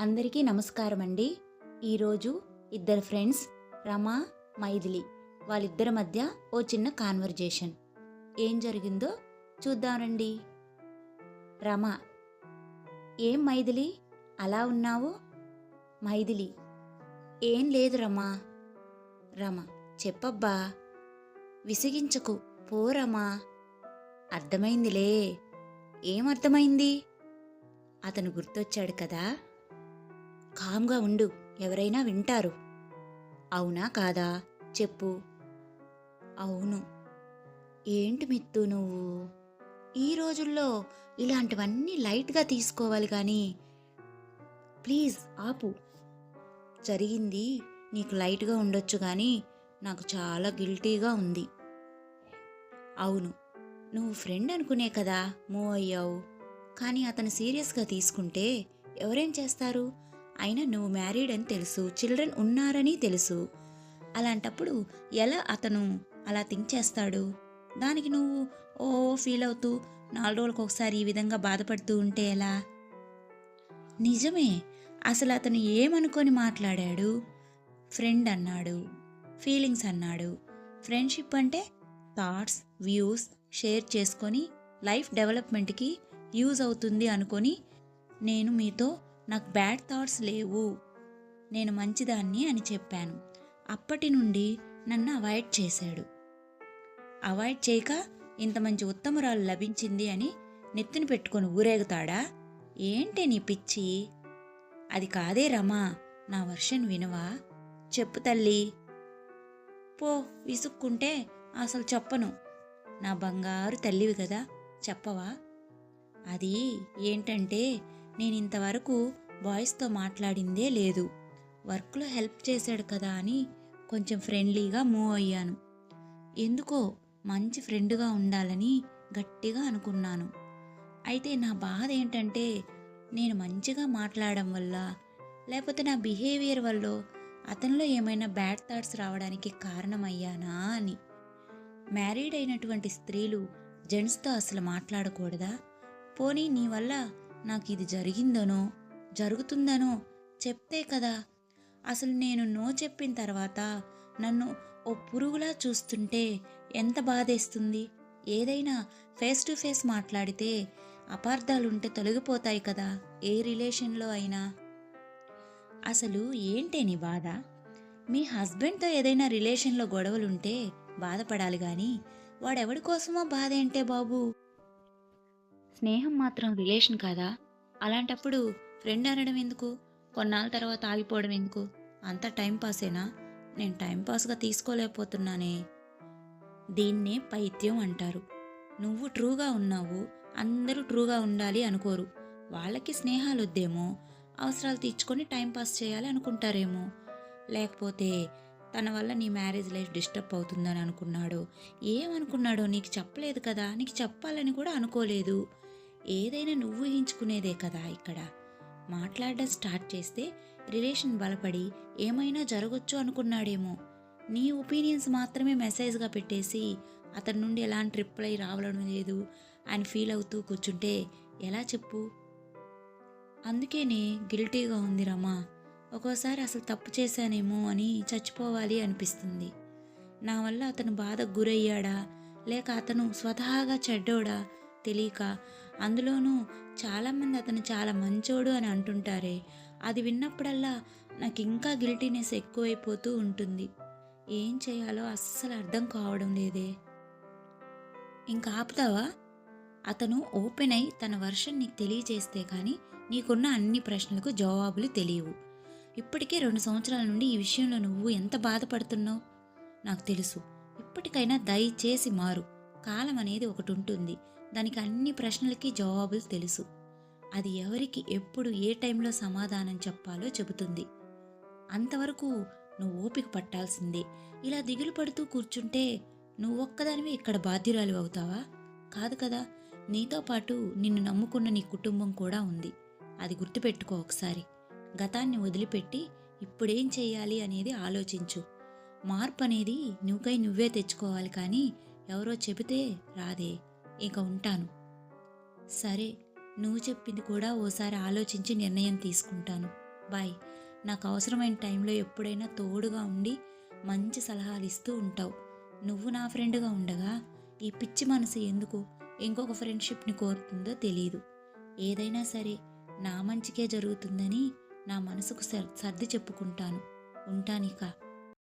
అందరికీ నమస్కారం అండి ఈరోజు ఇద్దరు ఫ్రెండ్స్ రమా మైథిలి వాళ్ళిద్దరి మధ్య ఓ చిన్న కాన్వర్జేషన్. ఏం జరిగిందో చూద్దామండి. రమా ఏం మైథిలి? అలా ఉన్నావు? మైథిలి ఏం లేదు రమా. రమ చెప్పబ్బా విసిగించకు. పోరమా అర్థమైందిలే. ఏం అర్థమైంది? అతను గుర్తొచ్చాడు కదా. కామ్గా ఉండు ఎవరైనా వింటారు. అవునా కాదా? చెప్పు. అవును. ఏంటి మిత్తు నువ్వు? ఈ రోజుల్లో ఇలాంటివన్నీ లైట్గా తీసుకోవాలి కానీ ప్లీజ్ ఆపు. జరిగింది నీకు లైట్గా ఉండొచ్చు కానీ నాకు చాలా గిల్టీగా ఉంది. అవును. నువ్వు ఫ్రెండ్ అనుకునే కదా మూవ్ అయ్యావు. కానీ అతను సీరియస్గా తీసుకుంటే ఎవరేం చేస్తారు? అయినా నువ్వు మ్యారీడ్ అని తెలుసు చిల్డ్రన్ ఉన్నారని తెలుసు. అలాంటప్పుడు ఎలా అతను అలా థింక్ చేస్తాడు? దానికి నువ్వు ఓ ఫీల్ అవుతూ నాలుగు రోజులకు ఒకసారి ఈ విధంగా బాధపడుతూ ఉంటే ఎలా? నిజమే అసలు అతను ఏమనుకొని మాట్లాడాడు? ఫ్రెండ్ అన్నాడు ఫీలింగ్స్ అన్నాడు. ఫ్రెండ్షిప్ అంటే థాట్స్ వ్యూస్ షేర్ చేసుకొని లైఫ్ డెవలప్మెంట్కి యూజ్ అవుతుంది అనుకొని నేను మీతో నాకు బ్యాడ్ థాట్స్ లేవు. నేను మంచిదాన్ని అని చెప్పాను. అప్పటి నుండి నన్ను అవాయిడ్ చేశాడు. అవాయిడ్ చేయక ఇంత మంచి ఉత్తమరాలు లభించింది అని నెత్తిన పెట్టుకొని ఊరేగుతాడా? ఏంటి నీ పిచ్చి? అది కాదే రమా నా వర్షన్ వినవా? చెప్పు తల్లి. పో విసుక్కుంటే అసలు చెప్పను. నా బంగారు తల్లివి కదా చెప్పవా? అది ఏంటంటే నేను ఇంతవరకు బాయ్స్తో మాట్లాడిందే లేదు. వర్క్లో హెల్ప్ చేశాడు కదా అని కొంచెం ఫ్రెండ్లీగా మూవ్ అయ్యాను. ఎందుకో మంచి ఫ్రెండ్గా ఉండాలని గట్టిగా అనుకున్నాను. అయితే నా బాధ ఏంటంటే నేను మంచిగా మాట్లాడడం వల్ల లేకపోతే నా బిహేవియర్ వల్ల అతనిలో ఏమైనా బ్యాడ్ థాట్స్ రావడానికి కారణమయ్యానా అని. మ్యారీడ్ అయినటువంటి స్త్రీలు జెంట్స్తో అసలు మాట్లాడకూడదా? పోనీ నీ వల్ల నాకు ఇది జరిగిందనో జరుగుతుందనో చెప్తే కదా. అసలు నేను నో చెప్పిన తర్వాత నన్ను ఓ పురుగులా చూస్తుంటే ఎంత బాధేస్తుంది. ఏదైనా ఫేస్ టు ఫేస్ మాట్లాడితే అపార్థాలుంటే తొలగిపోతాయి కదా ఏ రిలేషన్లో అయినా. అసలు ఏంటే నీ బాధ? మీ హస్బెండ్తో ఏదైనా రిలేషన్లో గొడవలుంటే బాధపడాలి కానీ వాడెవడి కోసమో బాధ ఏంటే బాబు? స్నేహం మాత్రం రిలేషన్ కాదా? అలాంటప్పుడు ఫ్రెండ్ అనడం ఎందుకు? కొన్నాళ్ళ తర్వాత ఆగిపోవడం ఎందుకు? అంత టైంపాసేనా నేను టైంపాస్గా తీసుకోలేకపోతున్నానే. దీన్నే పైత్యం అంటారు. నువ్వు ట్రూగా ఉన్నావు అందరూ ట్రూగా ఉండాలి అనుకోరు. వాళ్ళకి స్నేహాలు వద్దేమో? అవసరాలు తీర్చుకొని టైంపాస్ చేయాలి అనుకుంటారేమో? లేకపోతే తన వల్ల నీ మ్యారేజ్ లైఫ్ డిస్టర్బ్ అవుతుందని అనుకున్నాడో? ఏమనుకున్నాడో నీకు చెప్పలేదు కదా? నీకు చెప్పాలని కూడా అనుకోలేదు. ఏదైనా నువ్వు ఊహించుకునేదే కదా ఇక్కడ. మాట్లాడడం స్టార్ట్ చేస్తే రిలేషన్ బలపడి ఏమైనా జరగొచ్చు అనుకున్నాడేమో. నీ ఒపీనియన్స్ మాత్రమే మెసేజ్గా పెట్టేసి అతని నుండి ఎలాంటి రిప్లై రావడం లేదు అని ఫీల్ అవుతూ కూర్చుంటే ఎలా చెప్పు? అందుకేనే గిల్టీగా ఉంది రమా. ఒక్కోసారి అసలు తప్పు చేశానేమో అని చచ్చిపోవాలి అనిపిస్తుంది. నా వల్ల అతను బాధకు గురయ్యాడా? లేక అతను స్వతహాగా చెడ్డోడా? తెలియక అందులోనూ చాలామంది అతను చాలా మంచోడు అని అంటుంటారే. అది విన్నప్పుడల్లా నాకు ఇంకా గిల్టీనెస్ ఎక్కువైపోతూ ఉంటుంది. ఏం చేయాలో అస్సలు అర్థం కావడం లేదే. ఇంకా ఆపుతావా? అతను ఓపెన్ అయి తన వర్షన్ నీకు తెలియజేస్తే కానీ నీకున్న అన్ని ప్రశ్నలకు జవాబులు తెలియవు. ఇప్పటికే రెండు సంవత్సరాల నుండి ఈ విషయంలో నువ్వు ఎంత బాధపడుతున్నావు? నాకు తెలుసు. ఇప్పటికైనా దయచేసి మారు. కాలం అనేది ఒకటి ఉంటుంది. దానికి అన్ని ప్రశ్నలకి జవాబులు తెలుసు. అది ఎవరికి ఎప్పుడు ఏ టైంలో సమాధానం చెప్పాలో చెబుతుంది. అంతవరకు నువ్వు ఓపిక పట్టాల్సిందే. ఇలా దిగులు పడుతూ కూర్చుంటే నువ్వు ఒక్కదానివి ఇక్కడ బాధ్యురాలు అవుతావా? కాదు కదా నీతో పాటు నిన్ను నమ్ముకున్న నీ కుటుంబం కూడా ఉంది. అది గుర్తుపెట్టుకో ఒకసారి. గతాన్ని వదిలిపెట్టి ఇప్పుడేం చేయాలి అనేది ఆలోచించు. మార్పు అనేది నువ్వుకై నువ్వే తెచ్చుకోవాలి కానీ ఎవరో చెబితే రాదే. ఇక ఉంటాను. సరే నువ్వు చెప్పింది కూడా ఓసారి ఆలోచించి నిర్ణయం తీసుకుంటాను. బాయ్. నాకు అవసరమైన టైంలో ఎప్పుడైనా తోడుగా ఉండి మంచి సలహాలు ఇస్తూ ఉంటావు. నువ్వు నా ఫ్రెండ్గా ఉండగా ఈ పిచ్చి మనసు ఎందుకు? ఇంకొక ఫ్రెండ్షిప్ని కోరుతుందో తెలియదు ఏదైనా సరే నా మంచికే జరుగుతుందని నా మనసుకు సర్- సర్ది చెప్పుకుంటాను. ఉంటానిక.